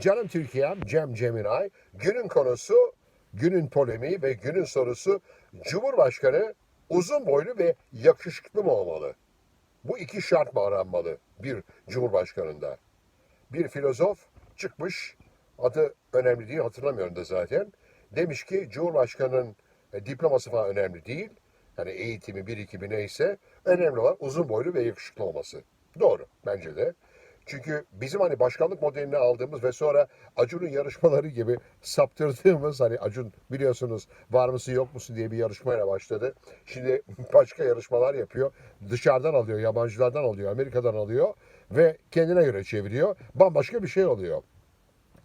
Canım Türkiye'm Cem Ceminay. Günün konusu, günün polemiği ve günün sorusu Cumhurbaşkanı uzun boylu ve yakışıklı mı olmalı? Bu iki şart mı aranmalı bir Cumhurbaşkanında? Bir filozof çıkmış, adı önemli değil hatırlamıyorum da zaten. Demiş ki Cumhurbaşkanının e, diploması falan önemli değil. Yani eğitimi, birikimi neyse önemli olan uzun boylu ve yakışıklı olması. Doğru bence de. Çünkü bizim hani başkanlık modelini aldığımız ve sonra Acun'un yarışmaları gibi saptırdığımız hani Acun biliyorsunuz var mısın yok musun diye bir yarışmayla başladı. Şimdi başka yarışmalar yapıyor. Dışarıdan alıyor, yabancılardan alıyor, Amerika'dan alıyor ve kendine göre çeviriyor. Bambaşka bir şey oluyor.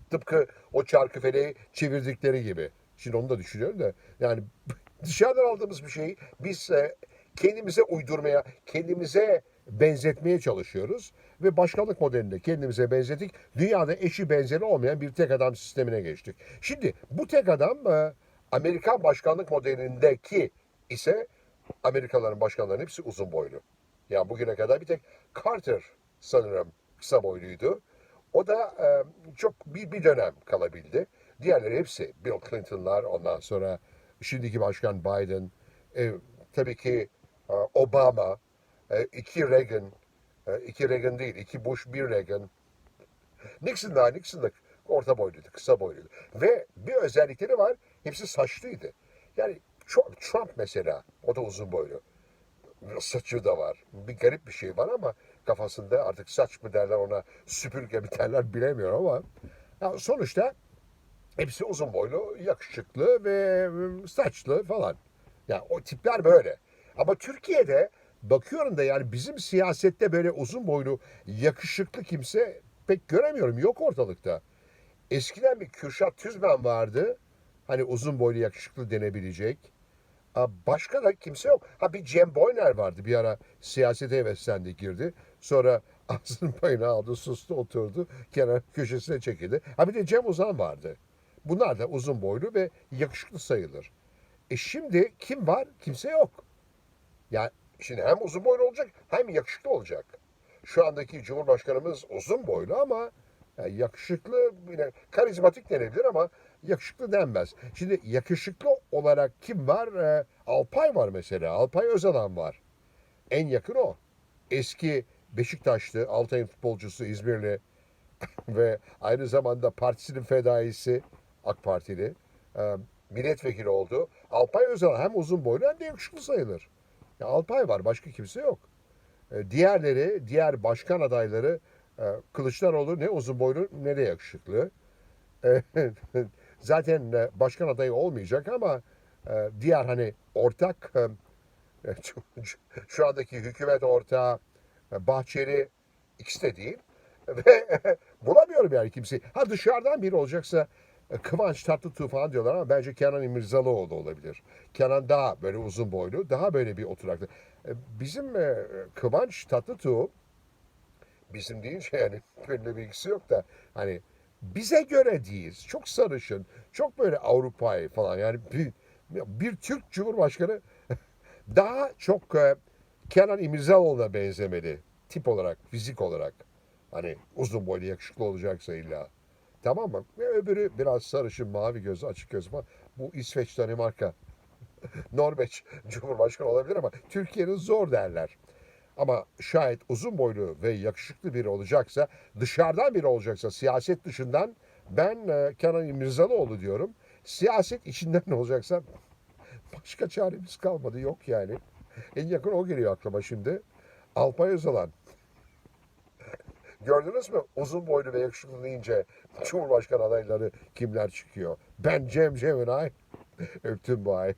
Tıpkı o çarkı feleği çevirdikleri gibi. Şimdi onu da düşünüyorum da yani dışarıdan aldığımız bir şeyi biz e, kendimize uydurmaya, kendimize benzetmeye çalışıyoruz. Ve başkanlık modelinde kendimize benzedik. Dünyada eşi benzeri olmayan bir tek adam sistemine geçtik. Şimdi bu tek adam e, Amerikan başkanlık modelindeki ise Amerikalıların başkanlarının hepsi uzun boylu. Ya bugüne kadar bir tek Carter sanırım kısa boyluydu. O da e, çok bir, bir dönem kalabildi. Diğerleri hepsi Bill Clinton'lar, ondan sonra şimdiki başkan Biden, e, tabii ki e, Obama, iki Reagan, e, iki Reagan değil, iki Bush, bir Reagan. Nixon da Nixon da orta boyluydu, kısa boyluydu. Ve bir özellikleri var, hepsi saçlıydı. Yani Tr- Trump mesela, o da uzun boylu. Saçı da var. Bir garip bir şey var ama kafasında artık saç mı derler ona süpürge mi derler bilemiyorum ama ya sonuçta hepsi uzun boylu, yakışıklı ve saçlı falan. Yani o tipler böyle. Ama Türkiye'de bakıyorum da yani bizim siyasette böyle uzun boylu, yakışıklı kimse pek göremiyorum. Yok ortalıkta. Eskiden bir Kürşat Tüzmen vardı. Hani uzun boylu yakışıklı denebilecek. Başka da kimse yok. Ha bir Cem Boyner vardı bir ara siyasete heveslendi girdi. Sonra ağzının payını aldı, sustu, oturdu. Kenar köşesine çekildi. Ha bir de Cem Uzan vardı. Bunlar da uzun boylu ve yakışıklı sayılır. E şimdi kim var? Kimse yok. Yani şimdi hem uzun boylu olacak hem yakışıklı olacak. Şu andaki Cumhurbaşkanımız uzun boylu ama yani yakışıklı, yine karizmatik denebilir ama yakışıklı denmez. Şimdi yakışıklı olarak kim var? Ee, Alpay var mesela. Alpay Özalan var. En yakın o. Eski Beşiktaşlı, Altay'ın futbolcusu, İzmirli ve aynı zamanda partisinin fedaisi AK Partili. Ee, milletvekili oldu. Alpay Özalan hem uzun boylu hem de yakışıklı sayılır. Ya Alpay var, başka kimse yok. E, Diğerleri, diğer başkan adayları e, Kılıçdaroğlu ne uzun boylu ne de yakışıklı. E, Zaten e, başkan adayı olmayacak ama e, diğer hani ortak e, e, şu- andaki hükümet ortağı e, Bahçeli ikisi de değil. Ve bulamıyorum yani kimseyi. Ha dışarıdan biri olacaksa Kıvanç Tatlıtuğ falan diyorlar ama bence Kenan İmirzalıoğlu olabilir. Kenan daha böyle uzun boylu, daha böyle bir oturaklı. E, Bizim e, Kıvanç Tatlıtuğ bizim deyince yani benimle bilgisi yok da hani bize göre değiliz. Çok sarışın, çok böyle Avrupa'yı falan yani bir, bir Türk Cumhurbaşkanı daha çok e, Kenan İmirzalıoğlu'na benzemeli tip olarak, fizik olarak. Hani uzun boylu yakışıklı olacaksa illa. Tamam mı? Ve öbürü biraz sarışın, mavi gözlü, açık gözlü falan. Bu İsveç, Danimarka, Norveç Cumhurbaşkanı olabilir ama Türkiye'nin zor derler. Ama şayet uzun boylu ve yakışıklı biri olacaksa, dışarıdan biri olacaksa, siyaset dışından ben e, Kenan İmirzalıoğlu diyorum. Siyaset içinden ne olacaksa başka çaremiz kalmadı yok yani. En yakın o geliyor aklıma şimdi. Alpay Özalan. Gördünüz mü? Uzun boylu ve yakışıklı deyince Cumhurbaşkanı adayları kimler çıkıyor? Ben Cem Ceminay. Öptüm bu ay.